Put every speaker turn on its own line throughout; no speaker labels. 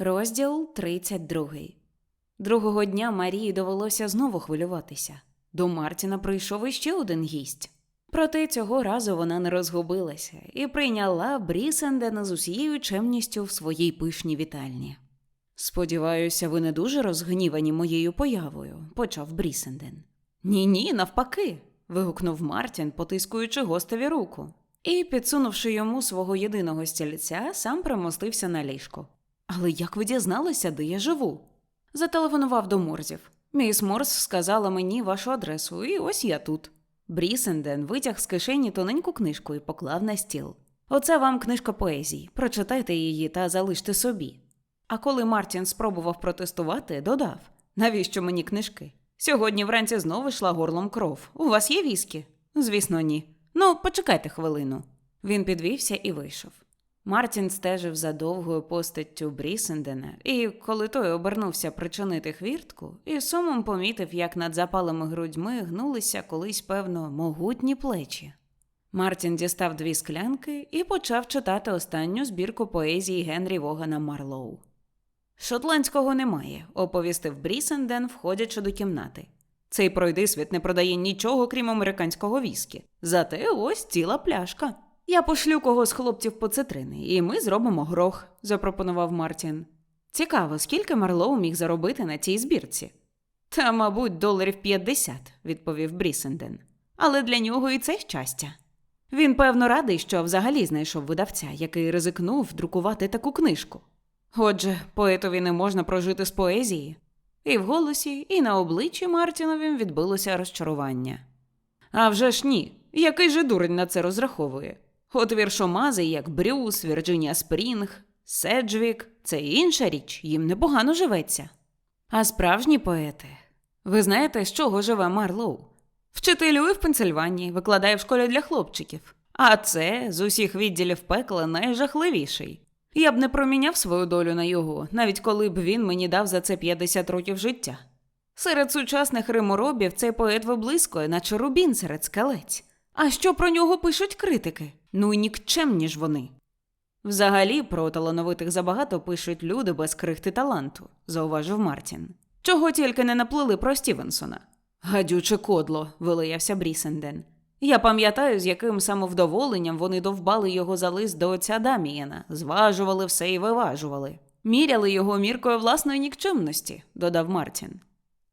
Розділ 32. Другого дня Марії довелося знову хвилюватися. До Мартіна прийшов іще один гість. Проте цього разу вона не розгубилася і прийняла Брісендена з усією чемністю в своїй пишній вітальні. Сподіваюся, ви не дуже розгнівані моєю появою, почав Брісенден. Ні, ні, навпаки. вигукнув Мартін, потискуючи гостеві руку. І, підсунувши йому свого єдиного стільця, сам примостився на ліжко. Але як ви дізналися, де я живу? Зателефонував до Морзів. Міс Морз сказала мені вашу адресу, і ось я тут. Брісенден витяг з кишені тоненьку книжку і поклав на стіл. Оце вам книжка поезії. Прочитайте її та залиште собі. А коли Мартін спробував протестувати, додав: Навіщо мені книжки? Сьогодні вранці знову йшла горлом кров. У вас є віскі? Звісно, ні. Ну, почекайте хвилину. Він підвівся і вийшов. Мартін стежив за довгою постаттю Брісендена, і коли той обернувся причинити хвіртку, і сумом помітив, як над запалими грудьми гнулися колись, певно, могутні плечі. Мартін дістав дві склянки і почав читати останню збірку поезії Генрі Вогана Марлоу. Шотландського немає, оповістив Брісенден, входячи до кімнати. Цей пройдисвіт не продає нічого, крім американського віскі. Зате ось ціла пляшка. Я пошлю когось з хлопців по цитрини, і ми зробимо грох, запропонував Мартін. Цікаво, скільки Марлоу міг заробити на цій збірці? Та, мабуть, доларів 50, відповів Брісенден. Але для нього і це щастя. Він, певно, радий, що взагалі знайшов видавця, який ризикнув друкувати таку книжку. Отже, поетові не можна прожити з поезії. І в голосі, і на обличчі Мартіновім відбилося розчарування. А вже ж ні, який же дурень на це розраховує? От віршомази, як Брюс, Вірджинія Спрінг, Седжвік це інша річ, їм непогано живеться. А справжні поети. Ви знаєте, з чого живе Марлоу? Вчителює в Пенсильванії, викладає в школі для хлопчиків. А це з усіх відділів пекла найжахливіший. Я б не проміняв свою долю на його, навіть коли б він мені дав за це 50 років життя. Серед сучасних риморобів цей поет виблискує, наче рубін серед скалець. А що про нього пишуть критики? Ну і нікчемні ж вони. Взагалі, про талановитих забагато пишуть люди без крихти таланту, зауважив Мартін. Чого тільки не наплили про Стівенсона. Гадюче кодло, вилаявся Брісенден. Я пам'ятаю, з яким самовдоволенням вони довбали його за лист до отця Дамієна, зважували все і виважували. Міряли його міркою власної нікчемності, додав Мартін.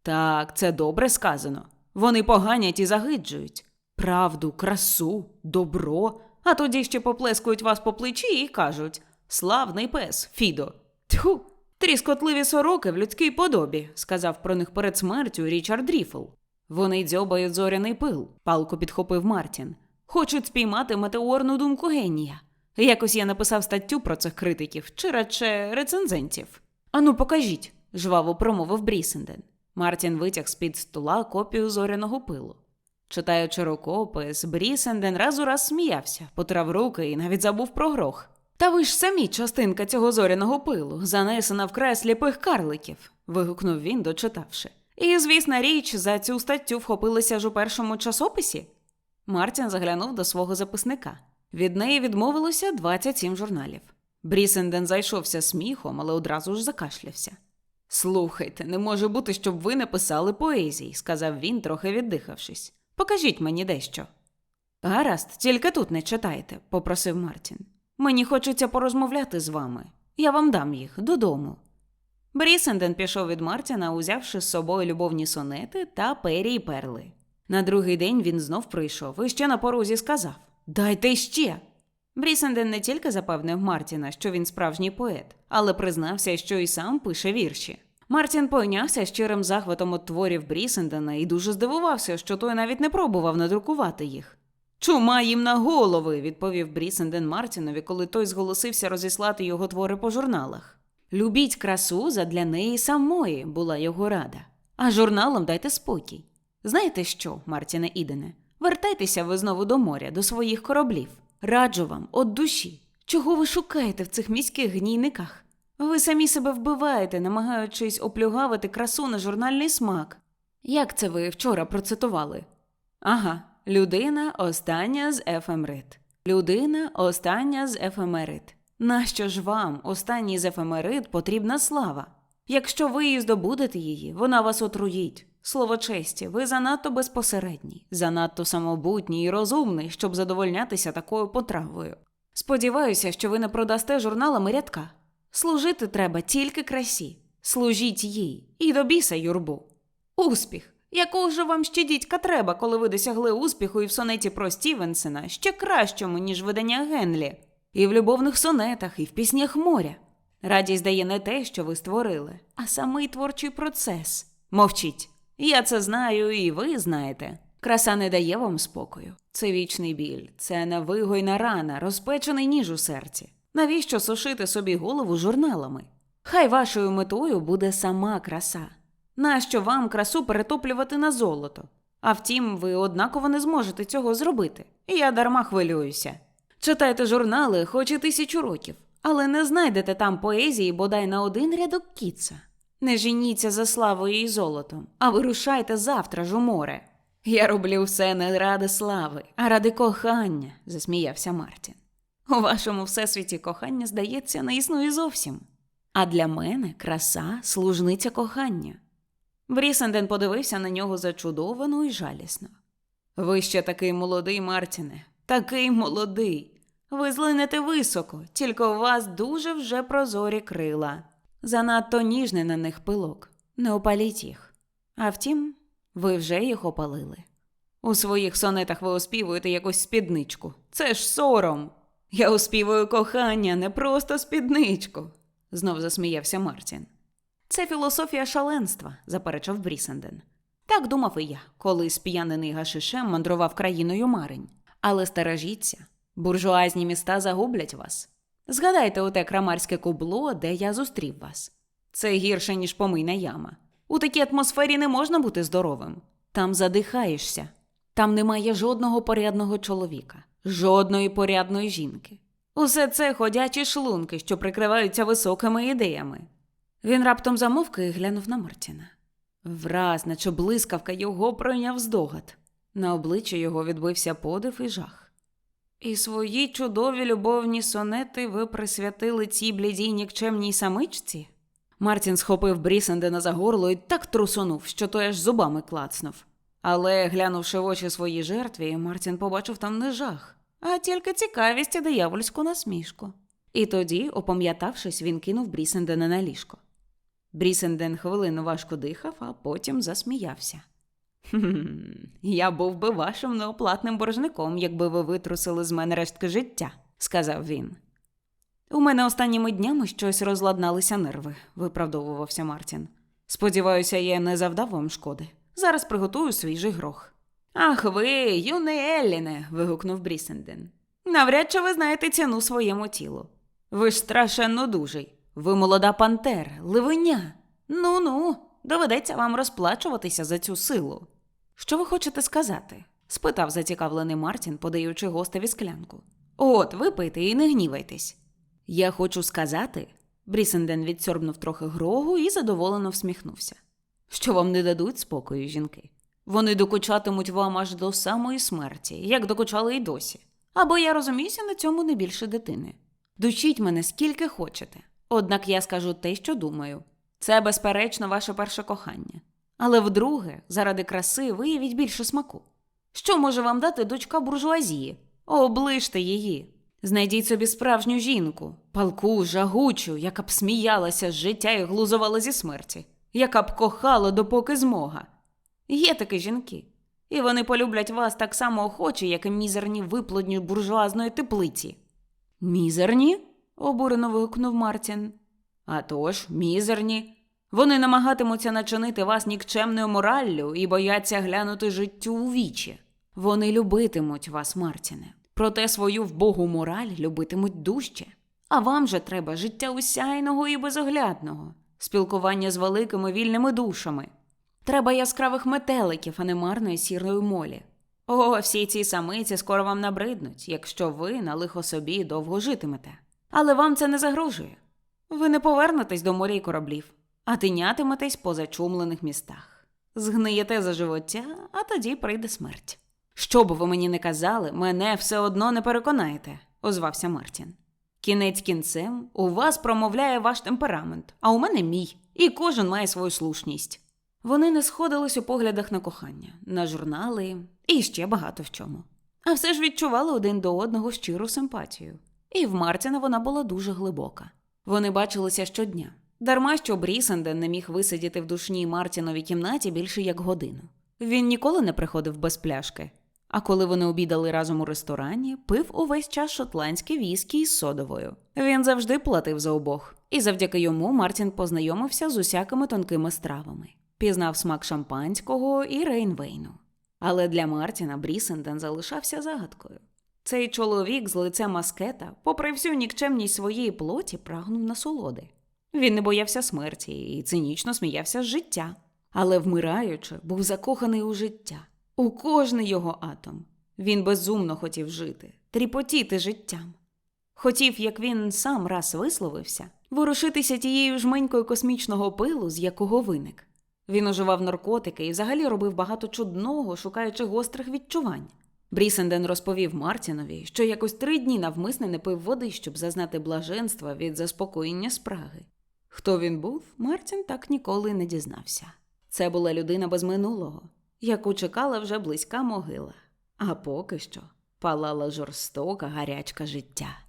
Так, це добре сказано. Вони поганять і загиджують. Правду, красу, добро, а тоді ще поплескують вас по плечі і кажуть Славний пес, Фідо. Тьху, тріскотливі сороки в людській подобі, сказав про них перед смертю Річард Ріфл. Вони дзьобають зоряний пил, палко підхопив Мартін. Хочуть спіймати метеорну думку генія. Якось я написав статтю про цих критиків, чи радше рецензентів. Ану, покажіть, жваво промовив Брісенден. Мартін витяг з-під стола копію зоряного пилу. Читаючи рукопис, Брісенден раз у раз сміявся, потрав руки і навіть забув про грох. Та ви ж самі частинка цього зоряного пилу, занесена вкрай сліпих карликів, вигукнув він, дочитавши. І, звісна річ, за цю статтю вхопилися ж у першому часописі. Мартін заглянув до свого записника. Від неї відмовилося 27 журналів. Брісенден зайшовся сміхом, але одразу ж закашлявся. Слухайте, не може бути, щоб ви не писали поезії, сказав він, трохи віддихавшись. Покажіть мені дещо. Гаразд, тільки тут не читайте, попросив Мартін. Мені хочеться порозмовляти з вами. Я вам дам їх додому. Брісенден пішов від Мартіна, узявши з собою любовні сонети та пері й перли. На другий день він знов прийшов і ще на порозі сказав Дайте ще. Брісенден не тільки запевнив Мартіна, що він справжній поет, але признався, що й сам пише вірші. Мартін пойнявся щирим захватом от творів Брісендена і дуже здивувався, що той навіть не пробував надрукувати їх. Чума їм на голови, відповів Брісенден Мартінові, коли той зголосився розіслати його твори по журналах. Любіть красу задля неї самої, була його рада. А журналам дайте спокій. Знаєте що, Мартіне Ідене? Вертайтеся ви знову до моря, до своїх кораблів. Раджу вам, от душі. Чого ви шукаєте в цих міських гнійниках? Ви самі себе вбиваєте, намагаючись оплюгавити красу на журнальний смак. Як це ви вчора процитували? Ага, людина остання з ефемерит. Людина остання з ефемерит. Нащо ж вам, останній з ефемерит, потрібна слава? Якщо ви її здобудете її, вона вас отруїть. Слово честі, ви занадто безпосередній, занадто самобутній і розумний, щоб задовольнятися такою потравою. Сподіваюся, що ви не продасте журналами рядка. Служити треба тільки красі. Служіть їй і до біса юрбу. Успіх! Якого ж вам ще дідька треба, коли ви досягли успіху і в сонеті про Стівенсена ще кращому, ніж видання Генлі, і в любовних сонетах, і в піснях моря. Радість дає не те, що ви створили, а самий творчий процес. Мовчіть. Я це знаю, і ви знаєте. Краса не дає вам спокою. Це вічний біль, це невигойна рана, розпечений ніж у серці. Навіщо сушити собі голову журналами? Хай вашою метою буде сама краса. Нащо вам красу перетоплювати на золото? А втім, ви однаково не зможете цього зробити. І я дарма хвилююся. Читайте журнали хоч і тисячу років, але не знайдете там поезії бодай на один рядок кіца. Не женіться за славою і золотом, а вирушайте завтра ж у море. Я роблю все не ради слави, а ради кохання, засміявся Мартін. У вашому всесвіті кохання, здається, не існує зовсім. А для мене краса служниця кохання. Брісенден подивився на нього зачудовано і жалісно. Ви ще такий молодий, Мартіне, такий молодий. Ви злинете високо, тільки у вас дуже вже прозорі крила. Занадто ніжний на них пилок. Не опаліть їх. А втім, ви вже їх опалили. У своїх сонетах ви оспівуєте якусь спідничку. Це ж сором. Я оспівую кохання, не просто спідничку, знов засміявся Мартін. Це філософія шаленства, заперечив Брісенден. Так думав і я, коли сп'янений гашишем мандрував країною марень. Але стережіться, буржуазні міста загублять вас. Згадайте оте крамарське кубло, де я зустрів вас. Це гірше, ніж помийна яма. У такій атмосфері не можна бути здоровим. Там задихаєшся. Там немає жодного порядного чоловіка, жодної порядної жінки. Усе це ходячі шлунки, що прикриваються високими ідеями. Він раптом замовк і глянув на Мартіна. Враз, наче блискавка, його пройняв здогад. На обличчі його відбився подив і жах. І свої чудові любовні сонети ви присвятили цій блідій нікчемній самичці? Мартін схопив Брісендена за горло і так трусонув, що той аж зубами клацнув. Але, глянувши в очі своїй жертві, Мартін побачив там не жах, а тільки цікавість і диявольську насмішку. І тоді, опам'ятавшись, він кинув Брісендена на ліжко. Брісенден хвилину важко дихав, а потім засміявся. «Хм, Я був би вашим неоплатним боржником, якби ви витрусили з мене рештки життя, сказав він. У мене останніми днями щось розладналися нерви, виправдовувався Мартін. Сподіваюся, я не завдав вам шкоди. Зараз приготую свіжий грох. Ах ви, юний Елліне. вигукнув Брісенден. Навряд чи ви знаєте ціну своєму тілу. Ви ж страшенно дужий. Ви молода пантера, ливеня. Ну ну, доведеться вам розплачуватися за цю силу. Що ви хочете сказати? спитав зацікавлений Мартін, подаючи гостеві склянку. От, випийте і не гнівайтесь. Я хочу сказати. Брісенден відсьорбнув трохи грогу і задоволено всміхнувся. Що вам не дадуть спокою, жінки. Вони докучатимуть вам аж до самої смерті, як докучали й досі. Або я розуміюся на цьому не більше дитини. Дучіть мене скільки хочете. Однак я скажу те, що думаю. Це, безперечно, ваше перше кохання. Але вдруге, заради краси, виявіть більше смаку. Що може вам дати дочка буржуазії? Оближте її. Знайдіть собі справжню жінку, палку, жагучу, яка б сміялася з життя і глузувала зі смерті, яка б кохала, допоки змога. Є такі жінки, і вони полюблять вас так само охоче, як і мізерні виплодні буржуазної теплиці. Мізерні? обурено вигукнув Мартін. «А тож, мізерні. Вони намагатимуться начинити вас нікчемною мораллю і бояться глянути життю у вічі. Вони любитимуть вас, Мартіне. Проте свою вбогу мораль любитимуть дужче. А вам же треба життя усяйного і безоглядного, спілкування з великими вільними душами. Треба яскравих метеликів, а не марної сірої молі. О, всі ці самиці скоро вам набриднуть, якщо ви на лихо собі довго житимете. Але вам це не загрожує. Ви не повернетесь до моря й кораблів, а тинятиметесь по зачумлених містах. Згниєте за живоття, а тоді прийде смерть. Що б ви мені не казали, мене все одно не переконаєте, озвався Мартін. Кінець кінцем у вас промовляє ваш темперамент, а у мене мій, і кожен має свою слушність. Вони не сходились у поглядах на кохання, на журнали і ще багато в чому. А все ж відчували один до одного щиру симпатію. І в Мартіна вона була дуже глибока. Вони бачилися щодня. Дарма що Брісенден не міг висидіти в душній Мартіновій кімнаті більше як годину. Він ніколи не приходив без пляшки. А коли вони обідали разом у ресторані, пив увесь час шотландське віскі із содовою. Він завжди платив за обох, і завдяки йому Мартін познайомився з усякими тонкими стравами, пізнав смак шампанського і рейнвейну. Але для Мартіна Брісенден залишався загадкою. Цей чоловік з лицем маскета, попри всю нікчемність своєї плоті, прагнув насолоди. Він не боявся смерті і цинічно сміявся з життя, але, вмираючи, був закоханий у життя, у кожний його атом. Він безумно хотів жити, тріпотіти життям. Хотів, як він сам раз висловився, ворушитися тією жменькою космічного пилу, з якого виник. Він уживав наркотики і взагалі робив багато чудного, шукаючи гострих відчувань. Брісенден розповів Мартінові, що якось три дні навмисне не пив води, щоб зазнати блаженства від заспокоєння спраги. Хто він був, Мартін так ніколи не дізнався. Це була людина без минулого, яку чекала вже близька могила, а поки що палала жорстока гарячка життя.